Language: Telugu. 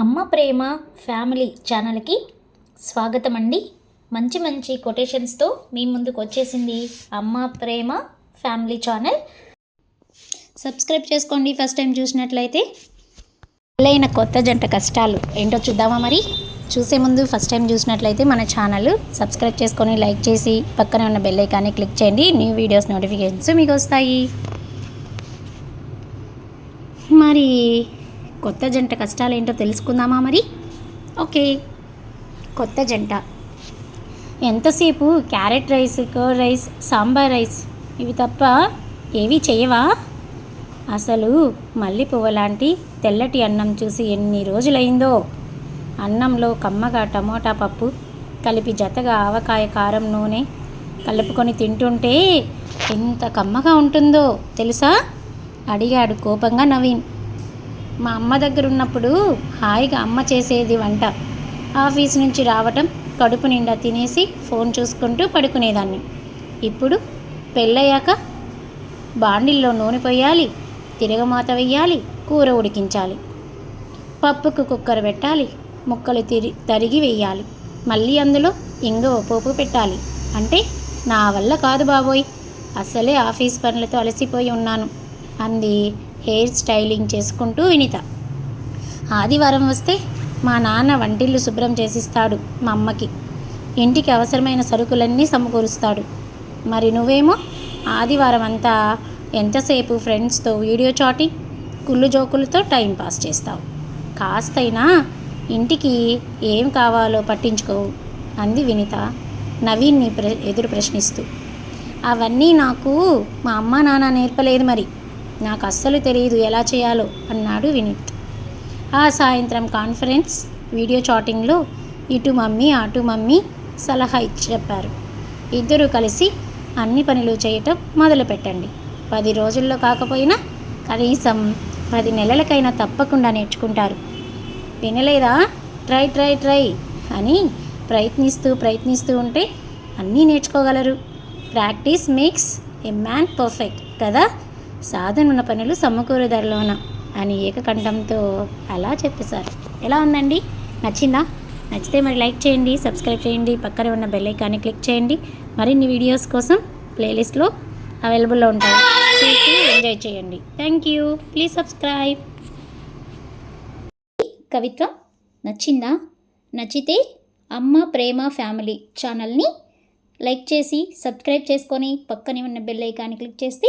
అమ్మ ప్రేమ ఫ్యామిలీ ఛానల్కి స్వాగతం అండి మంచి మంచి కొటేషన్స్తో మీ ముందుకు వచ్చేసింది Amma Prema family channel. Subscribe చేసుకోండి ఫస్ట్ టైం చూసినట్లయితే. పెళ్ళైన కొత్త జంట కష్టాలు ఏంటో చూద్దామా మరి? చూసే ముందు ఫస్ట్ టైం చూసినట్లయితే మన ఛానల్ సబ్స్క్రైబ్ చేసుకొని లైక్ చేసి పక్కనే ఉన్న బెల్ ఐకాన్ని క్లిక్ చేయండి. న్యూ వీడియోస్ నోటిఫికేషన్స్ మీకు వస్తాయి. మరి కొత్త జంట కష్టాలు ఏంటో తెలుసుకుందామా మరి? ఓకే. కొత్త జంట. ఎంతసేపు carrot rice curd rice sambar rice ఇవి తప్ప ఏవి చేయవా? అసలు మల్లె పువ్వు లాంటి తెల్లటి అన్నం చూసి ఎన్ని రోజులైందో. అన్నంలో కమ్మగా టమోటా పప్పు కలిపి జతగా ఆవకాయ కారం నూనె కలుపుకొని తింటుంటే ఎంత కమ్మగా ఉంటుందో తెలుసా? అడిగాడు కోపంగా నవీన్. మా అమ్మ దగ్గర ఉన్నప్పుడు హాయిగా అమ్మ చేసేది వంట. ఆఫీస్ నుంచి రావటం కడుపు నిండా తినేసి ఫోన్ చూసుకుంటూ పడుకునేదాన్ని. ఇప్పుడు పెళ్ళయ్యాక బాండిల్లో నూనె పోయాలి తిరగమాత వెయ్యాలి కూర ఉడికించాలి. పప్పుకు కుక్కర్ పెట్టాలి ముక్కలు తిరి తరిగి వెయ్యాలి. మళ్ళీ అందులో ఇంగువ పోపు పెట్టాలి. అంటే నా వల్ల కాదు బాబోయ్. అసలే ఆఫీస్ పనులతో అలసిపోయి ఉన్నాను. అంది హెయిర్ స్టైలింగ్ చేసుకుంటూ వినిత. ఆదివారం వస్తే మా నాన్న వంటిల్లు శుభ్రం చేసిస్తాడు మా అమ్మకి. ఇంటికి అవసరమైన సరుకులన్నీ సమకూరుస్తాడు. మరి నువ్వేమో? ఆదివారం అంతా ఎంతసేపు ఫ్రెండ్స్తో వీడియో చాటింగ్ కుళ్ళు జోకులతో టైం పాస్ చేస్తావు. కాస్తైనా ఇంటికి ఏం కావాలో పట్టించుకోవు అంది వినిత నవీన్ని ప్ర ఎదురు ప్రశ్నిస్తూ. అవన్నీ నాకు మా అమ్మ నాన్న నేర్పలేదు మరి. నాకు అస్సలు తెలియదు ఎలా చేయాలో అన్నాడు వినీత్. ఆ సాయంత్రం కాన్ఫరెన్స్ వీడియో చాటింగ్లో ఇటు మమ్మీ అటు మమ్మీ సలహా ఇచ్చి చెప్పారు. ఇద్దరు కలిసి అన్ని పనులు చేయటం మొదలుపెట్టండి. పది రోజుల్లో కాకపోయినా కనీసం పది నెలలకైనా తప్పకుండా నేర్చుకుంటారు. వినలేదా? ట్రై ట్రై ట్రై అని ప్రయత్నిస్తూ ప్రయత్నిస్తూ ఉంటే అన్నీ నేర్చుకోగలరు. Practice makes a man perfect కదా? సాధనున్న పనులు సమకూరు ధరలోన అని ఏకకంఠంతో అలా చెప్పేశారు ఎలా ఉందండి? నచ్చిందా? నచ్చితే మరి లైక్ చేయండి సబ్స్క్రైబ్ చేయండి పక్కనే ఉన్న బెల్ ఐకాన్ని క్లిక్ చేయండి. మరిన్ని వీడియోస్ కోసం ప్లేలిస్ట్లో అవైలబుల్లో ఉంటాయి. చూసి ఎంజాయ్ చేయండి. Thank you. Please subscribe. కవిత్వం నచ్చిందా? నచ్చితే అమ్మ ప్రేమ ఫ్యామిలీ ఛానల్ని లైక్ చేసి సబ్స్క్రైబ్ చేసుకొని పక్కనే ఉన్న బెల్ ఐకాన్ని క్లిక్ చేస్తే